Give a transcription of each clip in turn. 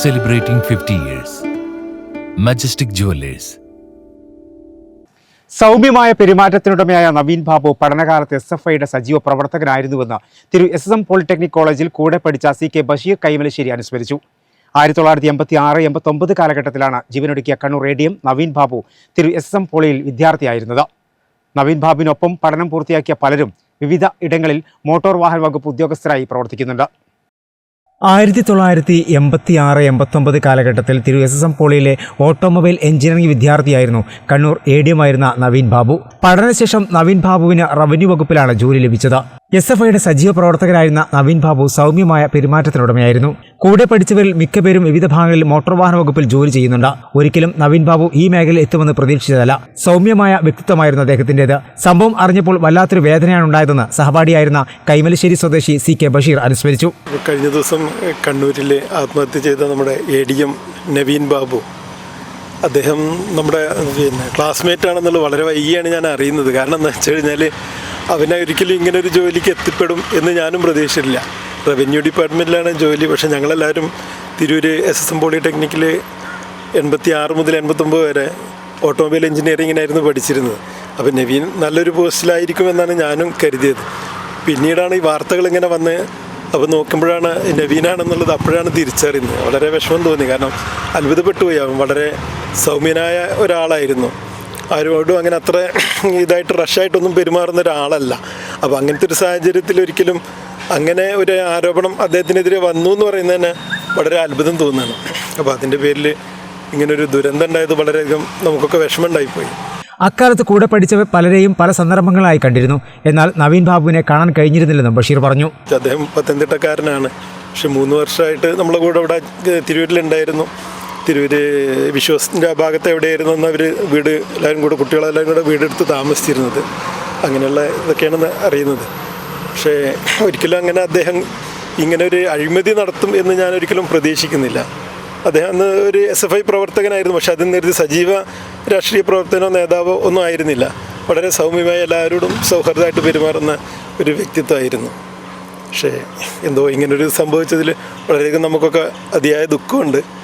celebrating 50 years. Majestic Jewelers. സൗമ്യമായ പെരുമാറ്റത്തിനുടമയായ നവീൻ ബാബു പഠനകാലത്ത് എസ് എഫ് ഐയുടെ സജീവ പ്രവർത്തകനായിരുന്നുവെന്ന് തിരു എസ് എസ് എം പോളിടെക്നിക് കോളേജിൽ കൂടെ പഠിച്ച സി കെ ബഷീർ കൈമലശ്ശേരി അനുസ്മരിച്ചു ആയിരത്തി തൊള്ളായിരത്തി എൺപത്തി ആറ് എൺപത്തൊമ്പത് കാലഘട്ടത്തിലാണ് ജീവനൊടുക്കിയ Kannur radium Naveen Babu Thiru S S M പോളിയിൽ വിദ്യാർത്ഥിയായിരുന്നത് നവീൻ ബാബുവിനൊപ്പം പഠനം പൂർത്തിയാക്കിയ പലരും വിവിധ ഇടങ്ങളിൽ മോട്ടോർ വാഹന വകുപ്പ് ഉദ്യോഗസ്ഥരായി പ്രവർത്തിക്കുന്നുണ്ട് ആയിരത്തി തൊള്ളായിരത്തി എൺപത്തി ആറ് എൺപത്തൊമ്പത് കാലഘട്ടത്തിൽ തിരു എസ് എസ് എം പോളിയിലെ ഓട്ടോമൊബൈൽ എഞ്ചിനീയറിംഗ് വിദ്യാർത്ഥിയായിരുന്നു കണ്ണൂർ എ ഡി എം ആയിരുന്ന നവീൻ ബാബു. പഠനശേഷം നവീൻ ബാബുവിന് റവന്യൂ വകുപ്പിലാണ് ജോലി ലഭിച്ചത്. എസ് എഫ് ഐയുടെ സജീവ പ്രവർത്തകരായിരുന്ന നവീൻ ബാബു സൗമ്യമായ പെരുമാറ്റത്തിനുടമയായിരുന്നു. കൂടെ പഠിച്ചവരിൽ മിക്കപേരും വിവിധ ഭാഗങ്ങളിൽ മോട്ടോർ വാഹന വകുപ്പിൽ ജോലി ചെയ്യുന്നുണ്ട്. ഒരിക്കലും നവീൻ ബാബു ഈ മേഖലയിൽ എത്തുമെന്ന് പ്രതീക്ഷിച്ചതല്ല. സൗമ്യമായ വ്യക്തിത്വമായിരുന്നു അദ്ദേഹത്തിന്റേത് സംഭവം അറിഞ്ഞപ്പോൾ വല്ലാത്തൊരു വേദനയാണ് ഉണ്ടായതെന്ന് സഹപാഠിയായിരുന്ന കൈമലശ്ശേരി സ്വദേശി സി കെ ബഷീർ അനുസ്മരിച്ചു. കഴിഞ്ഞ ദിവസം കണ്ണൂരിൽ ആത്മഹത്യ ചെയ്ത നമ്മുടെ A D M Naveen Babu അദ്ദേഹം നമ്മുടെ ക്ലാസ്മേറ്റ് ആണെന്നുള്ളത് വളരെ വൈകിയാണ് ഞാൻ അറിയുന്നത്. കാരണം എന്താ വെച്ച് കഴിഞ്ഞാൽ അവനെ ഒരിക്കലും ഇങ്ങനെ ഒരു ജോലിക്ക് എത്തിപ്പെടും എന്ന് ഞാനും പ്രതീക്ഷിച്ചില്ല റവന്യൂ ഡിപ്പാർട്ട്മെന്റിലാണ് ജോലി പക്ഷെ ഞങ്ങളെല്ലാവരും തിരൂര് എസ് എസ് എം പോളിടെക്നിക്കിൽ എൺപത്തി ആറ് മുതൽ എൺപത്തൊമ്പത് വരെ ഓട്ടോമൊബൈൽ എഞ്ചിനീയറിങ്ങിനായിരുന്നു പഠിച്ചിരുന്നത്. അപ്പോൾ നവീൻ നല്ലൊരു പോസ്റ്റിലായിരിക്കുമെന്നാണ് ഞാനും കരുതിയത്. പിന്നീടാണ് ഈ വാർത്തകൾ ഇങ്ങനെ വന്ന് അപ്പോൾ നോക്കുമ്പോഴാണ് നവീനാണെന്നുള്ളത് അപ്പോഴാണ് തിരിച്ചറിയുന്നത്. വളരെ വിഷമം തോന്നി. കാരണം അത്ഭുതപ്പെട്ടു പോയി. അവൻ വളരെ സൗമ്യനായ ഒരാളായിരുന്നു. ആരോടും അങ്ങനെ അത്ര ഇതായിട്ട് റഷായിട്ടൊന്നും പെരുമാറുന്ന ഒരാളല്ല. അപ്പോൾ അങ്ങനത്തെ ഒരു സാഹചര്യത്തിൽ ഒരിക്കലും അങ്ങനെ ഒരു ആരോപണം അദ്ദേഹത്തിനെതിരെ വന്നു എന്ന് പറയുന്നതിന് വളരെ അത്ഭുതം തോന്നുകയാണ്. അപ്പോൾ അതിന്റെ പേരിൽ ഇങ്ങനൊരു ദുരന്തം ഉണ്ടായത് വളരെയധികം നമുക്കൊക്കെ വിഷമമുണ്ടായിപ്പോയി. അക്കാലത്ത് കൂടെ പഠിച്ചവർ പലരെയും പല സന്ദർഭങ്ങളായി കണ്ടിരുന്നു. എന്നാൽ നവീൻ ബാബുവിനെ കാണാൻ കഴിഞ്ഞിരുന്നില്ലെന്നും ബഷീർ പറഞ്ഞു. അദ്ദേഹം പത്തനംതിട്ടക്കാരനാണ്. പക്ഷെ മൂന്ന് വർഷമായിട്ട് നമ്മളെ കൂടെ ഇവിടെ തിരൂരിലുണ്ടായിരുന്നു. തിരൂര് വിശ്വാസത്തിന്റെ ആ ഭാഗത്ത് എവിടെയായിരുന്നു എന്ന് അവർ വീട് എല്ലാവരും കൂടെ കുട്ടികളെല്ലാം കൂടെ വീടെടുത്ത് താമസിച്ചിരുന്നത്. അങ്ങനെയുള്ള ഇതൊക്കെയാണ് അറിയുന്നത്. പക്ഷേ ഒരിക്കലും അങ്ങനെ അദ്ദേഹം ഇങ്ങനെ ഒരു അഴിമതി നടത്തും എന്ന് ഞാൻ ഒരിക്കലും പ്രതീക്ഷിക്കുന്നില്ല. അദ്ദേഹം അന്ന് ഒരു എസ് എഫ് ഐ പ്രവർത്തകനായിരുന്നു. പക്ഷേ അതിൽ നിന്നൊരു സജീവ രാഷ്ട്രീയ പ്രവർത്തനോ നേതാവോ ഒന്നും ആയിരുന്നില്ല. വളരെ സൗമ്യമായ എല്ലാവരോടും സൗഹൃദമായിട്ട് പെരുമാറുന്ന ഒരു വ്യക്തിത്വമായിരുന്നു. പക്ഷേ എന്തോ ഇങ്ങനൊരു സംഭവിച്ചതിൽ വളരെയധികം നമുക്കൊക്കെ അതിയായ ദുഃഖമുണ്ട്.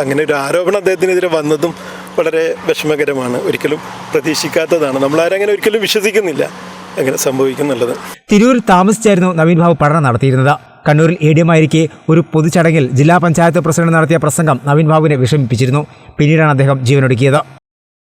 അങ്ങനെ ഒരു ആരോപണം അദ്ദേഹത്തിനെതിരെ വന്നതും വളരെ വിഷമകരമാണ്. ഒരിക്കലും പ്രതീക്ഷിക്കാത്തതാണ്. നമ്മളാരും അങ്ങനെ ഒരിക്കലും വിശ്വസിക്കുന്നില്ല അങ്ങനെ സംഭവിക്കുന്നുള്ളത്. തിരൂരിൽ താമസിച്ചായിരുന്നു നവീൻ ബാബു പഠനം നടത്തിയിരുന്നത്. കണ്ണൂരിൽ എ ഡി എമായിരിക്കെ ഒരു പൊതുചടങ്ങിൽ ജില്ലാ പഞ്ചായത്ത് പ്രസിഡന്റ് നടത്തിയ പ്രസംഗം നവീൻ ബാബുവിനെ വിഷമിപ്പിച്ചിരുന്നു. പിന്നീടാണ് അദ്ദേഹം ജീവനൊടുക്കിയത്.